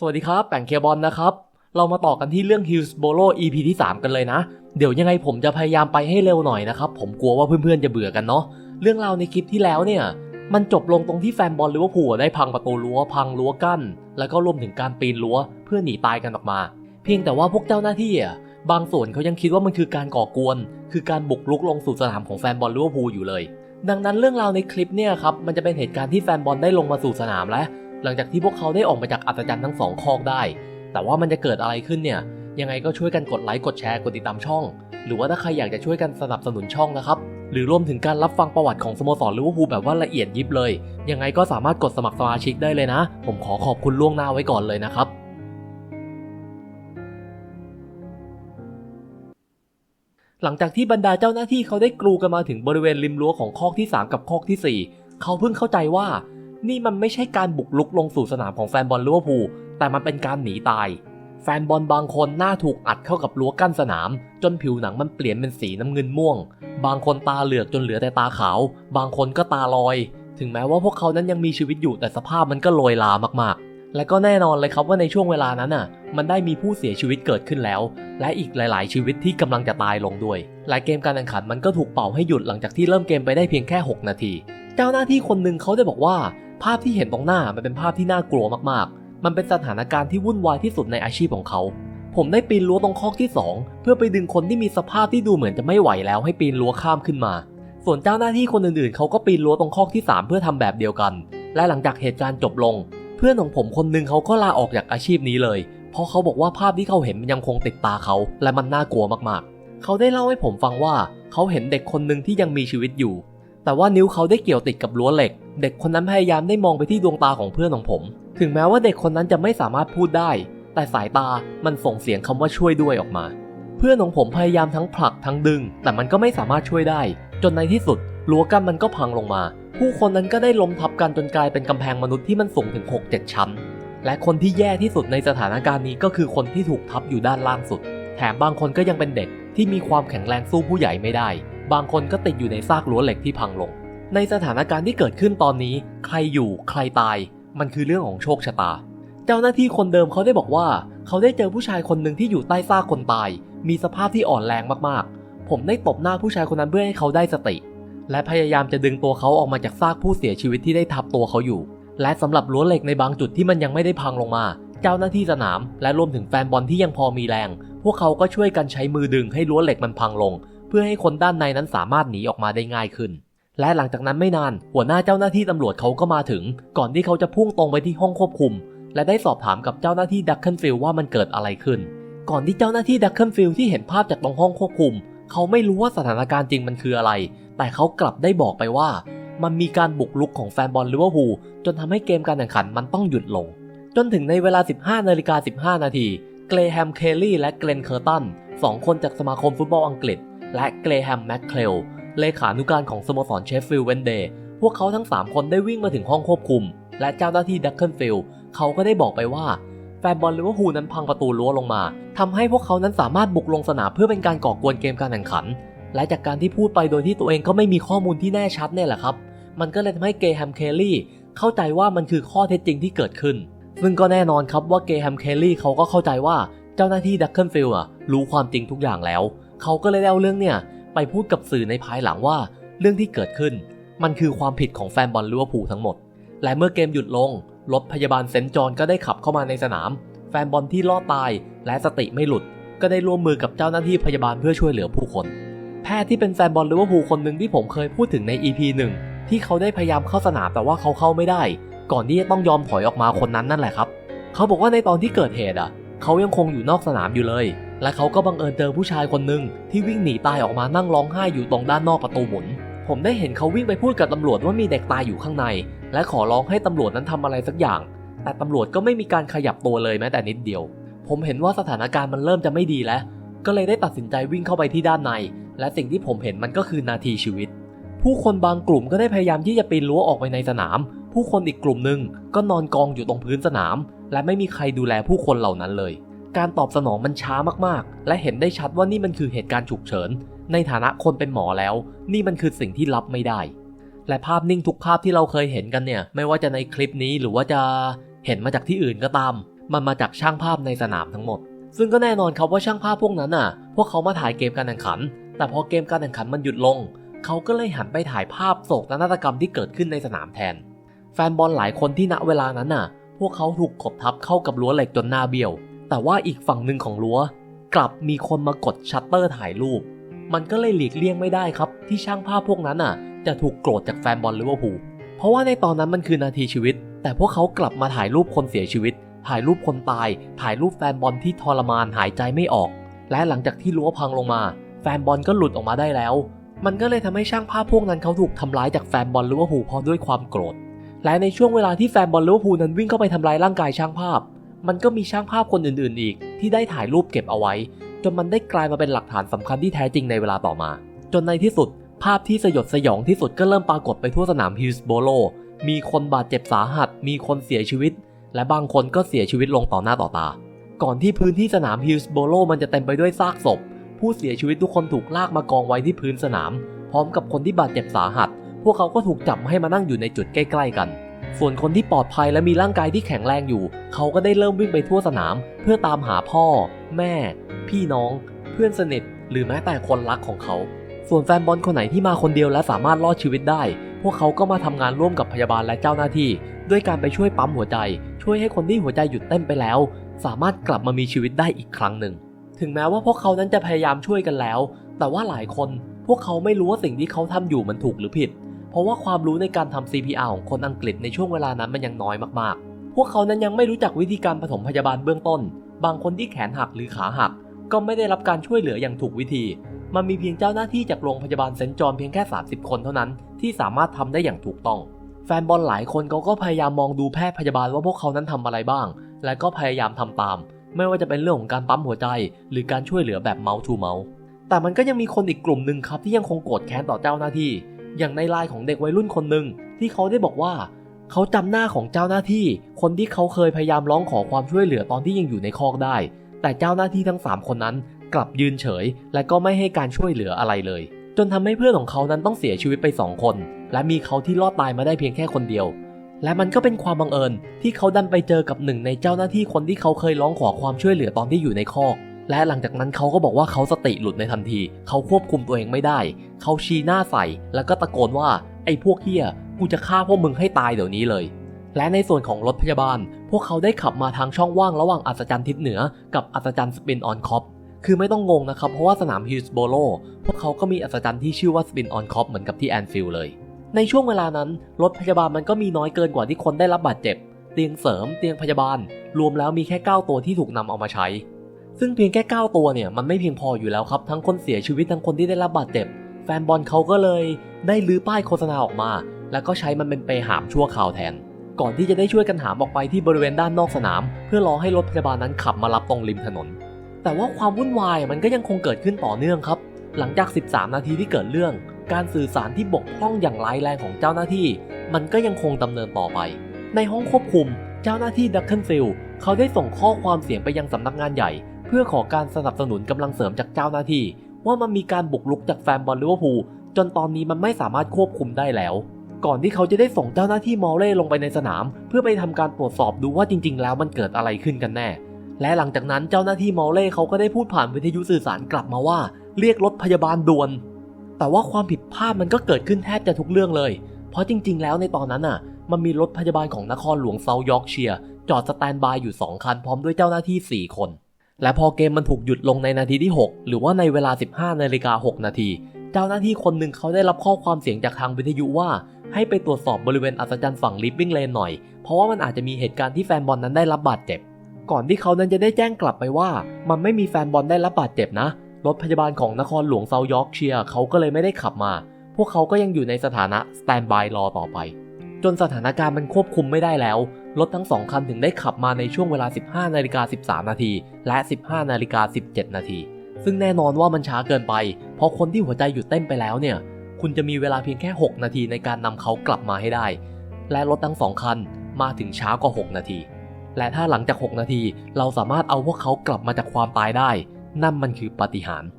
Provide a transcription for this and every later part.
สวัสดีครับแป่งเคบอลนะครับ เรามาต่อกันที่เรื่อง h i l l s b o r o EP ที่ 3 กันเลยนะ เดี๋ยวยังไงผมจะพยายามไปให้เร็วหน่อยนะครับ ผมกลัวว่าเพื่อนๆจะเบื่อกันเนาะ เรื่องราวในคลิปที่แล้วเนี่ย มันจบลงตรงที่แฟนบอลลิเวอร์พูลได้พังประตูรั้วพังรั้วกั้น แล้วก็รวมถึงการปีนรั้วเพื่อหนีตายกันออกมา เพียงแต่ว่าพวกเจ้าหน้าที่อะบางส่วนเขายังคิดว่ามันคือการก่อกวน คือการบุกรุกลงสู่สนามของแฟนบอลลิเวอร์พูลอยู่เลย ดังนั้นเรื่องราวในคลิปเนี่ยครับมันจะเป็นเหตุการณ์ที่แฟนบอลได้ลงมาสู่สนามแล้ว หลังจากที่พวกเขาได้ออกมาจากอัศจรรย์ทั้งสองคอกได้ แต่ว่ามันจะเกิดอะไรขึ้นเนี่ย ยังไงก็ช่วยกันกดไลค์ กดแชร์ กดติดตามช่อง หรือว่าถ้าใครอยากจะช่วยกันสนับสนุนช่องนะครับ หรือรวมถึงการรับฟังประวัติของสโมสรลิเวอร์พูลแบบว่าละเอียดยิบเลย ยังไงก็สามารถกดสมัครสมาชิกได้เลยนะ ผมขอขอบคุณล่วงหน้าไว้ก่อนเลยนะครับหลังจากที่บรรดาเจ้าหน้าที่เขาได้กรูกันมาถึงบริเวณริมรั้วของคอกที่ 3 กับคอกทีสี่4 เขาเพิ่งเข้าใจว่า นี่มันไม่ใช่การบุกลุกลงสู่สนามของแฟนบอลลิเวอร์พูลแต่มันเป็นการหนีตาย แฟนบอลบางคนหน้าถูกอัดเข้ากับรั้วกั้นสนาม จนผิวหนังมันเปลี่ยนเป็นสีน้ำเงินม่วง บางคนตาเหลือกจนเหลือแต่ตาขาว บางคนก็ตาลอย ถึงแม้ว่าพวกเขานั้นยังมีชีวิตอยู่แต่สภาพมันก็โรยลามากๆ และก็แน่นอนเลยครับว่าในช่วงเวลานั้นน่ะ มันได้มีผู้เสียชีวิตเกิดขึ้นแล้ว และอีกหลาย ๆ ชีวิตที่กำลังจะตายลงด้วยและเกมการแข่งขันมันก็ถูกเป่าให้หยุดหลังจากที่เริ่มเกมไปได้เพียงแค่ 6 นาที เจ้าหน้าที่คนหนึ่งเขาได้บอกว่า ภาพที่เห็นตรงหน้ามันเป็นภาพที่น่ากลัวมากๆ มันเป็นสถานการณ์ที่วุ่นวายที่สุดในอาชีพของเขา ผมได้ปีนรั้วตรงคอกที่ 2 เพื่อไปดึงคนที่มีสภาพที่ดูเหมือนจะไม่ไหวแล้วให้ปีนรั้วข้ามขึ้นมา ส่วนเจ้าหน้าที่คนอื่นๆ เขาก็ปีนรั้วตรงคอกที่ 3 เพื่อทำแบบเดียวกัน และหลังจากเหตุการณ์จบลง เพื่อนของผมคนหนึงเขาก็ลาออกจากอาชีพนี้เลย เพราะเขาบอกว่าภาพที่เขาเห็นมันยังคงติดตาเขา และมันน่ากลัวมากๆ เขาได้เล่าให้ผมฟังว่า เขาเห็นเด็กคนหนึ่งที่ยังมีชีวิตอยู่ แต่ว่านิ้วเขาได้เกี่ยวติดกับรั้วเหล็ก เด็กคนนั้นพยายามได้มองไปที่ดวงตาของเพื่อนของผม ถึงแม้ว่าเด็กคนนั้นจะไม่สามารถพูดได้ แต่สายตามันส่งเสียงคำว่าช่วยด้วยออกมา เพื่อนของผมพยายามทั้งผลักทั้งดึง แต่มันก็ไม่สามารถช่วยได้ จนในที่สุดรั้วกั้นมันก็พังลงมา ผู้คนนั้นก็ได้ล้มทับกันจนกลายเป็นกำแพงมนุษย์ที่มันสูงถึง 6-7 ชั้น และคนที่แย่ที่สุดในสถานการณ์นี้ก็คือคนที่ถูกทับอยู่ด้านล่างสุด แถมบางคนก็ยังเป็นเด็กที่มีความแข็งแรงสู้ผู้ใหญ่ไม่ได้ บางคนก็ติดอยู่ในซากรั้วเหล็กที่พังลง ในสถานการณ์ที่เกิดขึ้นตอนนี้ ใครอยู่ใครตาย มันคือเรื่องของโชคชะตา เจ้าหน้าที่คนเดิมเขาได้บอกว่า เขาได้เจอผู้ชายคนหนึ่งที่อยู่ใต้ซากคนตาย มีสภาพที่อ่อนแรงมากๆ ผมได้ตบหน้าผู้ชายคนนั้นเพื่อให้เขาได้สติ และพยายามจะดึงตัวเขาออกมาจากซากผู้เสียชีวิตที่ได้ทับตัวเขาอยู่ และสำหรับรั้วเหล็กในบางจุดที่มันยังไม่ได้พังลงมา เจ้าหน้าที่สนาม และรวมถึงแฟนบอลที่ยังพอมีแรง พวกเขาก็ช่วยกันใช้มือดึงให้รั้วเหล็กมันพังลง เพื่อให้คนด้านในนั้นสามารถหนีออกมาได้ง่ายขึ้น และหลังจากนั้นไม่นาน หัวหน้าเจ้าหน้าที่ตำรวจเขาก็มาถึง ก่อนที่เขาจะพุ่งตรงไปที่ห้องควบคุม และได้สอบถามกับเจ้าหน้าที่ดักเคิลฟิลว่ามันเกิดอะไรขึ้น ก่อนที่เจ้าหน้าที่ดักเคิลฟิลที่เห็นภาพจากตรงห้องควบคุม เขาไม่รู้ว่าสถานการณ์จริงมันคืออะไร แต่เขากลับได้บอกไปว่า มันมีการบุกรุกของแฟนบอลลิเวอร์พูลจนทำให้เกมการแข่งขันมันต้องหยุดลง จนถึงในเวลา 15นาฬิกา15 นาทีเกรแฮม เคลลี่ และเกรน เคอร์ตันสองคนจากสมาคมฟุตบอลอังกฤษ และเกรแฮมแมคเคลเลขานุการของสโมสรเชฟฟิลด์เวนเดย์พวกเขาทั้ง 3 คนได้วิ่งมาถึงห้องควบคุม และเจ้าหน้าที่ดักเคิลฟิลด์เขาก็ได้บอกไปว่า แฟนบอลลิเวอร์พูลนั้นพังประตูรั้วลงมาทำให้พวกเขานั้นสามารถบุกลงสนามเพื่อเป็นการก่อกวนเกมการแข่งขัน และจากการที่พูดไปโดยที่ตัวเองก็ไม่มีข้อมูลที่แน่ชัดเนี่ยแหละครับ มันก็เลยทำให้เกรแฮมเคลลี่เข้าใจว่ามันคือข้อเท็จจริงที่เกิดขึ้น ซึ่งก็แน่นอนครับว่าเกรแฮมเคลลี่เขาก็เข้าใจว่าเจ้าหน้าที่ดักเคิลฟิลด์อะรู้ความจริงทุกอย่างแล้ว เขาก็เลยเอาเรื่องเนี่ยไปพูดกับสื่อในภายหลังว่า เรื่องที่เกิดขึ้น มันคือความผิดของแฟนบอลลิเวอร์พูลทั้งหมด และเมื่อเกมหยุดลงรถพยาบาลเซนต์จอนก็ได้ขับเข้ามาในสนาม แฟนบอลที่รอดตายและสติไม่หลุด ก็ได้ร่วมมือกับเจ้าหน้าที่พยาบาลเพื่อช่วยเหลือผู้คน แพทย์ที่เป็นแฟนบอลลิเวอร์พูลคนหนึ่งที่ผมเคยพูดถึงใน EP หนึ่งที่เขาได้พยายามเข้าสนามแต่ว่าเขาเข้าไม่ได้ ก่อนที่จะต้องยอมถอยออกมาคนนั้นนั่นแหละครับ เขาบอกว่าในตอนที่เกิดเหตุอะ เขายังคงอยู่นอกสนามอยู่เลย และเขาก็บังเอิญเจอผู้ชายคนหนึ่งที่วิ่งหนีตายออกมานั่งร้องไห้อยู่ตรงด้านนอกประตูหมุน ผมได้เห็นเขาวิ่งไปพูดกับตำรวจว่ามีเด็กตายอยู่ข้างใน และขอร้องให้ตำรวจนั้นทำอะไรสักอย่าง แต่ตำรวจก็ไม่มีการขยับตัวเลยแม้แต่นิดเดียว ผมเห็นว่าสถานการณ์มันเริ่มจะไม่ดีแล้ว ก็เลยได้ตัดสินใจวิ่งเข้าไปที่ด้านใน และสิ่งที่ผมเห็นมันก็คือนาทีชีวิต ผู้คนบางกลุ่มก็ได้พยายามที่จะปีนรั้วออกไปในสนาม ผู้คนอีกกลุ่มหนึ่งก็นอนกองอยู่ตรงพื้นสนาม และไม่มีใครดูแลผู้คนเหล่านั้นเลย การตอบสนองมันช้ามากๆ และเห็นได้ชัดว่านี่มันคือเหตุการณ์ฉุกเฉิน ในฐานะคนเป็นหมอแล้ว นี่มันคือสิ่งที่รับไม่ได้ และภาพนิ่งทุกภาพที่เราเคยเห็นกันเนี่ย ไม่ว่าจะในคลิปนี้หรือว่าจะเห็นมาจากที่อื่นก็ตาม มันมาจากช่างภาพในสนามทั้งหมด ซึ่งก็แน่นอนครับว่าช่างภาพพวกนั้นน่ะ พวกเขามาถ่ายเกมการแข่งขัน แต่พอเกมการแข่งขันมันหยุดลง เขาก็เลยหันไปถ่ายภาพโศกนาฏกรรมที่เกิดขึ้นในสนามแทน แฟนบอลหลายคนที่ณเวลานั้นน่ะ พวกเขาถูกกดทับเข้ากับรั้วเหล็กจนหน้าเบี้ยว แต่ว่าอีกฝั่งหนึ่งของรั้ว กลับมีคนมากดชัตเตอร์ถ่ายรูป มันก็เลยหลีกเลี่ยงไม่ได้ครับ ที่ช่างภาพพวกนั้นน่ะ จะถูกโกรธจากแฟนบอลลิเวอร์พูลเพราะว่าในตอนนั้นมันคือนาทีชีวิต แต่พวกเขากลับมาถ่ายรูปคนเสียชีวิต ถ่ายรูปคนตาย ถ่ายรูปแฟนบอลที่ทรมานหายใจไม่ออก และหลังจากที่รั้วพังลงมา แฟนบอลก็หลุดออกมาได้แล้ว มันก็เลยทำให้ช่างภาพพวกนั้นเขาถูกทำร้ายจากแฟนบอลลิเวอร์พูลเพราะด้วยความโกรธและในช่วงเวลาที่แฟนบอลลิเวอร์พูลนั้นวิ่งเข้าไปทำลายร่างกายช่างภาพ มันก็มีช่างภาพคนอื่นๆ อีก ที่ได้ถ่ายรูปเก็บเอาไว้ จนมันได้กลายมาเป็นหลักฐานสำคัญที่แท้จริงในเวลาต่อมา จนในที่สุด ภาพที่สยดสยองที่สุดก็เริ่มปรากฏไปทั่วสนามฮิลส์โบโลมีคนบาดเจ็บสาหัส มีคนเสียชีวิต และบางคนก็เสียชีวิตลงต่อหน้าต่อตา ก่อนที่พื้นที่สนามฮิลส์โบโลมันจะเต็มไปด้วยซากศพ ผู้เสียชีวิตทุกคนถูกลากมากองไว้ที่พื้นสนาม พร้อมกับคนที่บาดเจ็บสาหัส พวกเขาก็ถูกจับมาให้มานั่งอยู่ในจุดใกล้ ๆ กัน ส่วนคนที่ปลอดภัยและมีร่างกายที่แข็งแรงอยู่ เขาก็ได้เริ่มวิ่งไปทั่วสนาม เพื่อตามหาพ่อ แม่ พี่น้อง เพื่อนสนิท หรือแม้แต่คนรักของเขา ส่วนแฟนบอลคนไหนที่มาคนเดียวและสามารถรอดชีวิตได้ พวกเขาก็มาทำงานร่วมกับพยาบาลและเจ้าหน้าที่ ด้วยการไปช่วยปั๊มหัวใจ ช่วยให้คนที่หัวใจหยุดเต้นไปแล้ว สามารถกลับมามีชีวิตได้อีกครั้งหนึ่ง ถึงแม้ว่าพวกเขานั้นจะพยายามช่วยกันแล้ว แต่ว่าหลายคนพวกเขาไม่รู้ว่าสิ่งที่เขาทำอยู่มันถูกหรือผิด ราะว่าความรู้ในการทำ CPR ของคนอังกฤษในช่วงเวลานั้นมันยังน้อยมากๆ พวกเขานั้นยังไม่รู้จักวิธีการปฐมพยาบาลเบื้องต้น บางคนที่แขนหักหรือขาหัก ก็ไม่ได้รับการช่วยเหลืออย่างถูกวิธี มันมีเพียงเจ้าหน้าที่จากโรงพยาบาลเซนต์จอห์นเพียงแค่ 30 คนเท่านั้น ที่สามารถทำได้อย่างถูกต้อง แฟนบอลหลายคนเขาก็พยายามมองดูแพทย์พยาบาลว่าพวกเขานั้นทำอะไรบ้าง และก็พยายามทำตาม ไม่ว่าจะเป็นเรื่องของการปั๊มหัวใจ หรือการช่วยเหลือแบบเมาส์ทูเมาส์แต่มันก็ยังมีคนอีกกลุ่มหนึ่งครับที่ยังคงโกรธแค้นต่อเจ้าหน้าที่ อย่างในไลน์ของเด็กวัยรุ่นคนหนึ่งที่เขาได้บอกว่า เขาจำหน้าของเจ้าหน้าที่ คนที่เขาเคยพยายามร้องขอความช่วยเหลือตอนที่ยังอยู่ในคอกได้ แต่เจ้าหน้าที่ทั้ง 3 คนนั้น กลับยืนเฉย และก็ไม่ให้การช่วยเหลืออะไรเลย จนทำให้เพื่อนของเขานั้นต้องเสียชีวิตไป 2 คน และมีเขาที่รอดตายมาได้เพียงแค่คนเดียว และมันก็เป็นความบังเอิญที่เขาดันไปเจอกับหนึ่งในเจ้าหน้าที่คนที่เขาเคยร้องขอความช่วยเหลือตอนที่อยู่ในคอก และหลังจากนั้นเขาก็บอกว่าเขาสติหลุดในทันที เขาควบคุมตัวเองไม่ได้ เขาชี้หน้าใส่ แล้วก็ตะโกนว่าไอ้พวกเฮียกูจะฆ่าพวกมึงให้ตายเดี๋ยวนี้เลย และในส่วนของรถพยาบาล พวกเขาได้ขับมาทางช่องว่างระหว่างอัศจรรย์ทิศเหนือ กับอัศจรรย์สปินออนคอปคือไม่ต้องงงนะครับ เพราะว่าสนามฮิลส์โบโลพวกเขาก็มีอัศจรรย์ที่ชื่อว่าสปินออนคอปเหมือนกับที่แอนฟิลด์เลย ในช่วงเวลานั้น รถพยาบาลมันก็มีน้อยเกินกว่าที่คนได้รับบาดเจ็บ เตียงเสริม เตียงพยาบาล รวมแล้วมีแค่ 9 ตัวที่ถูกนำเอามาใช้ ซึ่งเพียงแค่ 9 ตัวเนี่ยมันไม่เพียงพออยู่แล้วครับ ทั้งคนเสียชีวิตทั้งคนที่ได้รับบาดเจ็บ แฟนบอลเขาก็เลยได้ลื้อป้ายโฆษณาออกมา แล้วก็ใช้มันเป็นเปหามชั่วคราวแทน ก่อนที่จะได้ช่วยกันหามออกไปที่บริเวณด้านนอกสนาม เพื่อรอให้รถพยาบาลนั้นขับมารับตรงริมถนน แต่ว่าความวุ่นวายมันก็ยังคงเกิดขึ้นต่อเนื่องครับ หลังจาก 13 นาทีที่เกิดเรื่อง การสื่อสารที่บกพร่องอย่างร้ายแรงของเจ้าหน้าที่ มันก็ยังคงดำเนินต่อไป ในห้องควบคุม เจ้าหน้าที่ดักเคิลฟิลเขาได้ส่งข้อความเสียงไปยังสำนักงานใหญ่ เพื่อขอการสนับสนุนกำลังเสริมจากเจ้าหน้าที่ ว่ามันมีการบุกรุกจากแฟนบอลลิเวอร์พูลจนตอนนี้มันไม่สามารถควบคุมได้แล้ว ก่อนที่เขาจะได้ส่งเจ้าหน้าที่มอลเล่ลงไปในสนาม เพื่อไปทำการตรวจสอบดูว่าจริง ๆ แล้วมันเกิดอะไรขึ้นกันแน่ และหลังจากนั้นเจ้าหน้าที่มอลเล่เขาก็ได้พูดผ่านวิทยุสื่อสารกลับมาว่า เรียกรถพยาบาลด่วน แต่ว่าความผิดพลาดมันก็เกิดขึ้นแทบจะทุกเรื่องเลย เพราะจริง ๆ แล้วในตอนนั้นน่ะ มันมีรถพยาบาลของนครหลวงเซาท์ยอร์กเชียร์จอดสแตนบายอยู่ 2 คันพร้อมด้วยเจ้าหน้าที่ 4 คน และพอเกมมันถูกหยุดลงในนาทีที่ 6 หรือว่าในเวลา 15นาฬิกา6นาที เจ้าหน้าที่คนหนึ่งเขาได้รับข้อความเสียงจากทางวิทยุว่า ให้ไปตรวจสอบบริเวณอัศจรรย์ฝั่งลิฟวิ่งเลนหน่อย เพราะว่ามันอาจจะมีเหตุการณ์ที่แฟนบอลนั้นได้รับบาดเจ็บ ก่อนที่เขานั้นจะได้แจ้งกลับไปว่า มันไม่มีแฟนบอลได้รับบาดเจ็บนะ รถพยาบาลของนครหลวงเซาท์ยอร์กเชียร์เขาก็เลยไม่ได้ขับมา พวกเขาก็ยังอยู่ในสถานะสแตนบายรอต่อไป จนสถานการณ์มันควบคุมไม่ได้แล้ว รถทั้งสองคันถึงได้ขับมาในช่วงเวลา 15นาฬิกา13 นาที และ 15นาฬิกา17 นาที ซึ่งแน่นอนว่ามันช้าเกินไป เพราะคนที่หัวใจหยุดเต้นไปแล้วเนี่ย คุณจะมีเวลาเพียงแค่ 6 นาทีในการนำเขากลับมาให้ได้ และรถทั้งสองคันมาถึงช้ากว่า 6 นาที และถ้าหลังจาก 6 นาที เราสามารถเอาพวกเขากลับมาจากความตายได้ นั่นมันคือปาฏิหาริย์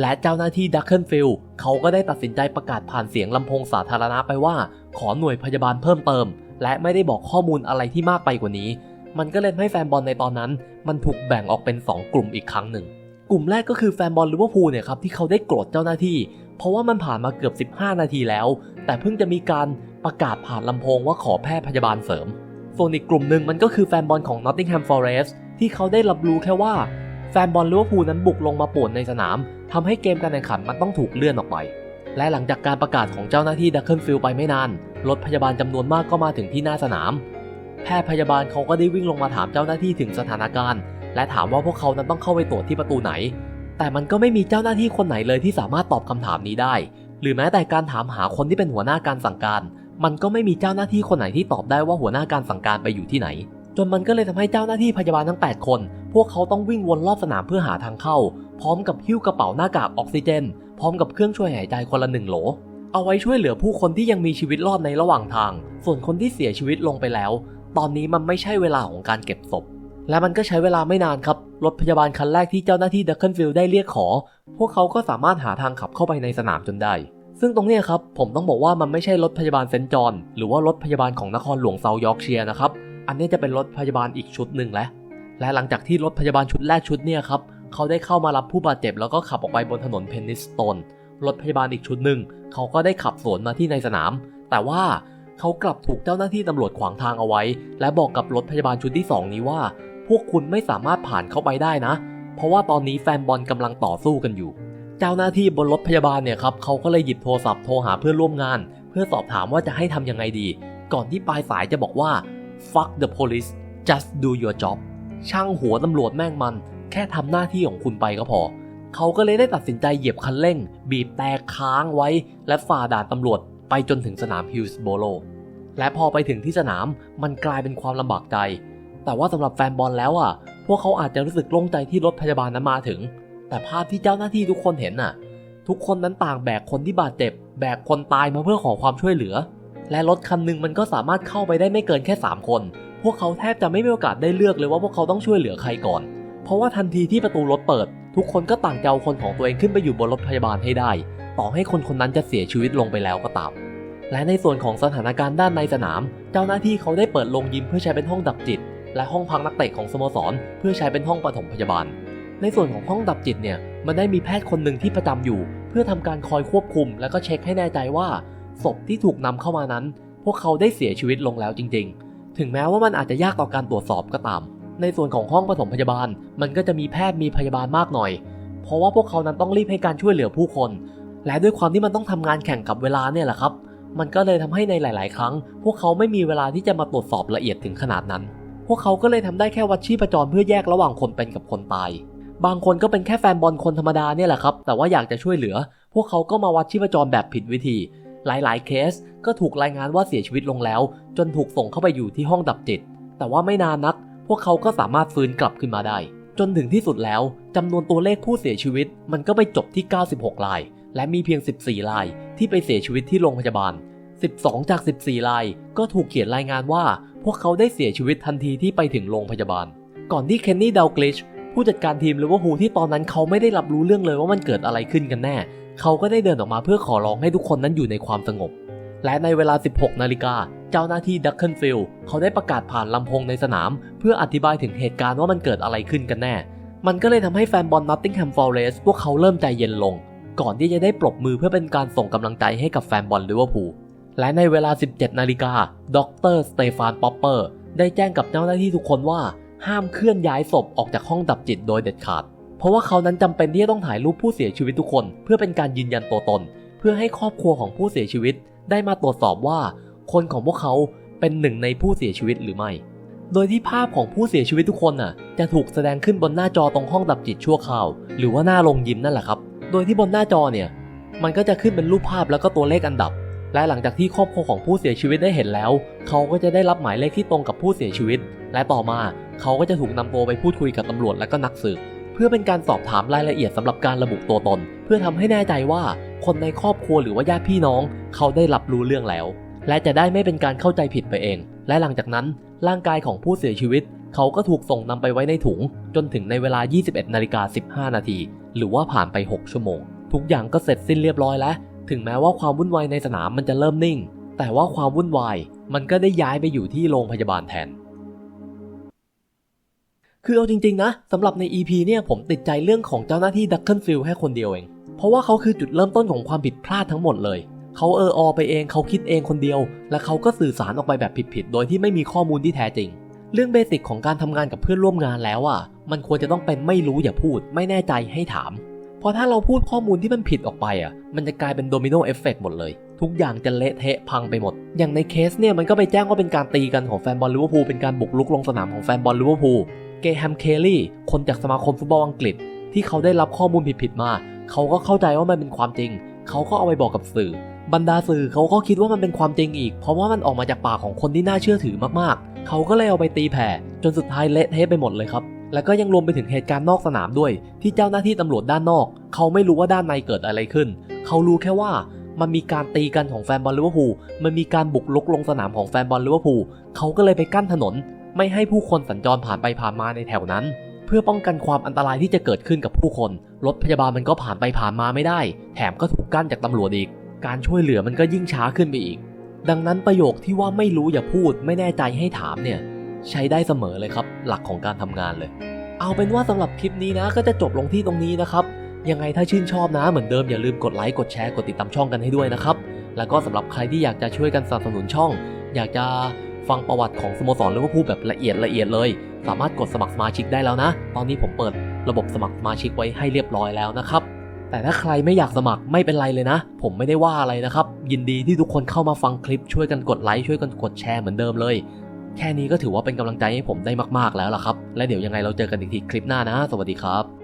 และเจ้าหน้าที่ดักเคิลฟิลเขาก็ได้ตัดสินใจประกาศผ่านเสียงลำโพงสาธารณะไปว่า ขอหน่วยพยาบาลเพิ่มเติม และไม่ได้บอกข้อมูลอะไรที่มากไปกว่านี้ มันก็เลยให้แฟนบอลในตอนนั้น มันถูกแบ่งออกเป็น 2 กลุ่มอีกครั้งหนึ่ง กลุ่มแรกก็คือแฟนบอลลิเวอร์พูลเนี่ยครับที่เขาได้โกรธเจ้าหน้าที่ เพราะว่ามันผ่านมาเกือบ 15 นาทีแล้ว แต่เพิ่งจะมีการประกาศผ่านลำโพงว่าขอแพทย์พยาบาลเสริม ส่วนอีกกลุ่มหนึ่งมันก็คือแฟนบอลของ Nottingham Forest ที่เขาได้รับรู้แค่ว่าแฟนบอลลิเวอร์พูลนั้นบุกลงมาป่วนในสนามทำให้เกมการแข่งขันมันต้องถูกเลื่อนออกไป และหลังจากการประกาศของเจ้าหน้าที่ดักเกิลฟิลไปไม่นาน รถพยาบาลจำนวนมากก็มาถึงที่หน้าสนาม แพทย์พยาบาลเขาก็ได้วิ่งลงมาถามเจ้าหน้าที่ถึงสถานการณ์ และถามว่าพวกเขานั้นต้องเข้าไปตรวจที่ประตูไหน แต่มันก็ไม่มีเจ้าหน้าที่คนไหนเลยที่สามารถตอบคำถามนี้ได้ หรือแม้แต่การถามหาคนที่เป็นหัวหน้าการสั่งการ มันก็ไม่มีเจ้าหน้าที่คนไหนที่ตอบได้ว่าหัวหน้าการสั่งการไปอยู่ที่ไหน จนมันก็เลยทำให้เจ้าหน้าที่พยาบาลทั้ง 8 คน พวกเขาต้องวิ่งวนรอบสนามเพื่อหาทางเข้า พร้อมกับหิ้วกระเป๋าหน้ากากออกซิเจน พร้อมกับเครื่องช่วยหายใจคนละหนึ่งโหล เอาไว้ช่วยเหลือผู้คนที่ยังมีชีวิตรอดในระหว่างทาง ส่วนคนที่เสียชีวิตลงไปแล้ว ตอนนี้มันไม่ใช่เวลาของการเก็บศพ และมันก็ใช้เวลาไม่นานครับ รถพยาบาลคันแรกที่เจ้าหน้าที่ดักเกิลฟิลได้เรียกขอ พวกเขาก็สามารถหาทางขับเข้าไปในสนามจนได้ ซึ่งตรงนี้ครับผมต้องบอกว่ามันไม่ใช่รถพยาบาลเซนจอนหรือว่ารถพยาบาลของนครหลวงเซาท์ยอร์กเชียร์นะครับ อันนี้จะเป็นรถพยาบาลอีกชุดหนึ่งแล้วและหลังจากที่รถพยาบาลชุดแรกชุดเนี่ยครับ เขาได้เข้ามารับผู้บาดเจ็บแล้วก็ขับออกไปบนถนนเพนนิสโตนรถพยาบาลอีกชุดหนึ่งเขาก็ได้ขับสวนมาที่ในสนาม แต่ว่าเขากลับถูกเจ้าหน้าที่ตำรวจขวางทางเอาไว้ และบอกกับรถพยาบาลชุดที่ 2 นี้ว่า พวกคุณไม่สามารถผ่านเข้าไปได้นะ เพราะว่าตอนนี้แฟนบอลกำลังต่อสู้กันอยู่ เจ้าหน้าที่บนรถพยาบาลเนี่ยครับเขาก็เลยหยิบโทรศัพท์โทรหาเพื่อนร่วมงาน เพื่อสอบถามว่าจะให้ทำยังไงดี ก่อนที่ปลายสายจะบอกว่า fuck the police just do your job ช่างหัวตำรวจแม่งมัน แค่ทำหน้าที่ของคุณไปก็พอ เขาก็เลยได้ตัดสินใจเหยียบคันเร่ง บีบแต่ค้างไว้ และฝ่าด่านตำรวจไปจนถึงสนามฮิลส์โบโลและพอไปถึงที่สนามมันกลายเป็นความลำบากใจ แต่ว่าสำหรับแฟนบอลแล้วอะ พวกเขาอาจจะรู้สึกโล่งใจที่รถพยาบาลนั้นมาถึง แต่ภาพที่เจ้าหน้าที่ทุกคนเห็นน่ะ ทุกคนนั้นต่างแบกคนที่บาดเจ็บ แบกคนตายมาเพื่อขอความช่วยเหลือ และรถคันหนึ่งมันก็สามารถเข้าไปได้ไม่เกินแค่ 3 คน พวกเขาแทบจะไม่มีโอกาสได้เลือกเลยว่าพวกเขาต้องช่วยเหลือใครก่อน ราะว่าทันทีที่ประตูรถเปิด ทุกคนก็ต่างจะเอาคนของตัวเองขึ้นไปอยู่บนรถพยาบาลให้ได้ ต่อให้คนคนนั้นจะเสียชีวิตลงไปแล้วก็ตามและในส่วนของสถานการณ์ด้านในสนาม เจ้าหน้าที่เขาได้เปิดโรงยิมเพื่อใช้เป็นห้องดับจิต และห้องพักนักเตะของสโมสร เพื่อใช้เป็นห้องปฐมพยาบาล ในส่วนของห้องดับจิตเนี่ยมันได้มีแพทย์คนหนึ่งที่ประจำอยู่ เพื่อทำการคอยควบคุม และก็เช็คให้แน่ใจว่าศพที่ถูกนำเข้ามานั้น พวกเขาได้เสียชีวิตลงแล้วจริง ๆ ถึงแม้ว่ามันอาจจะยากต่อการตรวจสอบก็ตาม ในส่วนของห้องปฐมพยาบาล มันก็จะมีแพทย์มีพยาบาลมากหน่อย เพราะว่าพวกเขานั้นต้องรีบให้การช่วยเหลือผู้คน และด้วยความที่มันต้องทำงานแข่งกับเวลาเนี่ยแหละครับ มันก็เลยทำให้ในหลาย ๆ ครั้ง พวกเขาไม่มีเวลาที่จะมาตรวจสอบละเอียดถึงขนาดนั้น พวกเขาก็เลยทำได้แค่วัดชีพจรเพื่อแยกระหว่างคนเป็นกับคนตาย บางคนก็เป็นแค่แฟนบอลคนธรรมดาเนี่ยแหละครับ แต่ว่าอยากจะช่วยเหลือ พวกเขาก็มาวัดชีพจรแบบผิดวิธี หลาย ๆ เคสก็ถูกรายงานว่าเสียชีวิตลงแล้ว จนถูกส่งเข้าไปอยู่ที่ห้องดับจิต แต่ว่าไม่นานนัก วกเขาก็สามารถฟื้นกลับขึ้นมาได้ จนถึงที่สุดแล้วจำนวนตัวเลขผู้เสียชีวิต มันก็ไปจบที่ 96 ราย และมีเพียง 14 ราย ที่ไปเสียชีวิตที่โรงพยาบาล 12 จาก 14 ราย ก็ถูกเขียนรายงานว่า พวกเขาได้เสียชีวิตทันทีที่ไปถึงโรงพยาบาล ก่อนที่เคนนี่ดาวกลิชผู้จัดการทีมลิเวอร์พูลที่ตอนนั้นเขาไม่ได้รับรู้เรื่องเลยว่ามันเกิดอะไรขึ้นกันแน่ เขาก็ได้เดินออกมาเพื่อขอร้องให้ทุกคนนั้นอยู่ในความสงบ และในเวลา 16 นาฬิกา เจ้าหน้าที่ดักเกิลฟิลเขาได้ประกาศผ่านลำโพงในสนาม เพื่ออธิบายถึงเหตุการณ์ว่ามันเกิดอะไรขึ้นกันแน่ มันก็เลยทำให้แฟนบอลนอตติงแฮมฟอร์เรสพวกเขาเริ่มใจเย็นลง ก่อนที่จะได้ปรบมือเพื่อเป็นการส่งกำลังใจให้กับแฟนบอลลิเวอร์พูลและในเวลา 17 นาฬิกาดรสเตฟานป๊อปเปอร์ได้แจ้งกับเจ้าหน้าที่ทุกคนว่าห้ามเคลื่อนย้ายศพออกจากห้องดับจิตโดยเด็ดขาด เพราะว่าเขานั้นจำเป็นที่จะต้องถ่ายรูปผู้เสียชีวิตทุกคน เพื่อเป็นการยืนยันตัวตน เพื่อให้ครอบครัวของผู้เสียชีวิต ได้มาตรวจสอบว่า คนของพวกเขาเป็นหนึ่งในผู้เสียชีวิตหรือไม่ โดยที่ภาพของผู้เสียชีวิตทุกคนน่ะ จะถูกแสดงขึ้นบนหน้าจอตรงห้องดับจิตชั่วคราว หรือว่าหน้าโรงยิมนั่นแหละครับ โดยที่บนหน้าจอเนี่ย มันก็จะขึ้นเป็นรูปภาพแล้วก็ตัวเลขอันดับ และหลังจากที่ครอบครัวของผู้เสียชีวิตได้เห็นแล้ว เขาก็จะได้รับหมายเลขที่ตรงกับผู้เสียชีวิต และต่อมาเขาก็จะถูกนำตัวไปพูดคุยกับตำรวจและก็นักสืบเพื่อเป็นการสอบถามรายละเอียดสำหรับการระบุตัวตน เพื่อทำให้แน่ใจว่าคนในครอบครัวหรือว่าญาติพี่น้อง เขาได้รับรู้เรื่องแล้ว และจะได้ไม่เป็นการเข้าใจผิดไปเอง และหลังจากนั้นร่างกายของผู้เสียชีวิต เขาก็ถูกส่งนำไปไว้ในถุง จนถึงในเวลา 21นาฬิกา15 นาที หรือว่าผ่านไป 6 ชั่วโมง ทุกอย่างก็เสร็จสิ้นเรียบร้อยแล้ว ถึงแม้ว่าความวุ่นวายในสนามมันจะเริ่มนิ่ง แต่ว่าความวุ่นวายมันก็ได้ย้ายไปอยู่ที่โรงพยาบาลแทน คือเอาจริงๆนะสำหรับใน EP เนี่ยผมติดใจเรื่องของเจ้าหน้าที่ดักเกิลฟิลแค่คนเดียวเอง เพราะว่าเขาคือจุดเริ่มต้นของความผิดพลาดทั้งหมดเลย เขาเอออไปเองเขาคิดเองคนเดียว และเขาก็สื่อสารออกไปแบบผิดๆ โดยที่ไม่มีข้อมูลที่แท้จริง เรื่องเบสิกของการทำงานกับเพื่อนร่วมงานแล้วอะ มันควรจะต้องเป็นไม่รู้อย่าพูด ไม่แน่ใจให้ถาม เพราะถ้าเราพูดข้อมูลที่มันผิดออกไปอะ มันจะกลายเป็นโดมิโนเอฟเฟกหมดเลย ทุกอย่างจะเละเทะพังไปหมด อย่างในเคสเนี่ยมันก็ไปแจ้งว่าเป็นการตีกันของแฟนบอลลิเวอร์พูลเป็นการบุกรุกลงสนามของแฟนบอลลิเวอร์พูล เกแฮม เคลลี่ คนจากสมาคมฟุตบอลอังกฤษ ที่เขาได้รับข้อมูลผิดๆมา เขาก็เข้าใจว่ามันเป็นความจริง เขาก็เอาไปบอกกับสื่อ บรรดาสื่อเขาก็คิดว่ามันเป็นความจริงอีก เพราะว่ามันออกมาจากปากของคนที่น่าเชื่อถือมากๆ เขาก็เลยเอาไปตีแผ่ จนสุดท้ายเละเทะไปหมดเลยครับ แล้วก็ยังรวมไปถึงเหตุการณ์นอกสนามด้วย ที่เจ้าหน้าที่ตำรวจด้านนอก เขาไม่รู้ว่าด้านในเกิดอะไรขึ้น เขารู้แค่ว่ามันมีการตีกันของแฟนบอลลิเวอร์พูล มันมีการบุกรุกลงสนามของแฟนบอลลิเวอร์พูล เขาก็เลยไปกั้นถนน ไม่ให้ผู้คนสัญจรผ่านไปผ่านมาในแถวนั้น เพื่อป้องกันความอันตรายที่จะเกิดขึ้นกับผู้คน รถพยาบาลมันก็ผ่านไปผ่านมาไม่ได้ แถมก็ถูกกั้นจากตำรวจอีก การช่วยเหลือมันก็ยิ่งช้าขึ้นไปอีก ดังนั้นประโยคที่ว่าไม่รู้อย่าพูดไม่แน่ใจให้ถามเนี่ย ใช้ได้เสมอเลยครับ หลักของการทำงานเลย เอาเป็นว่าสำหรับคลิปนี้นะ ก็จะจบลงที่ตรงนี้นะครับ ยังไงถ้าชื่นชอบนะเหมือนเดิมอย่าลืมกดไลค์กดแชร์กดติดตามช่องกันให้ด้วยนะครับ แล้วก็สำหรับใครที่อยากจะช่วยกันสนับสนุนช่อง อยากจะฟังประวัติของสโมสรลิเวอร์พูลแบบละเอียดละเอียดเลย สามารถกดสมัครสมาชิกได้แล้วนะ ตอนนี้ผมเปิดระบบสมัครสมาชิกไว้ให้เรียบร้อยแล้วนะครับ แต่ถ้าใครไม่อยากสมัครไม่เป็นไรเลยนะ ผมไม่ได้ว่าอะไรนะครับ ยินดีที่ทุกคนเข้ามาฟังคลิปช่วยกันกดไลค์ช่วยกันกดแชร์เหมือนเดิมเลย แค่นี้ก็ถือว่าเป็นกำลังใจให้ผมได้มากๆแล้วล่ะครับ และเดี๋ยวยังไงเราเจอกันอีกทีคลิปหน้านะ สวัสดีครับ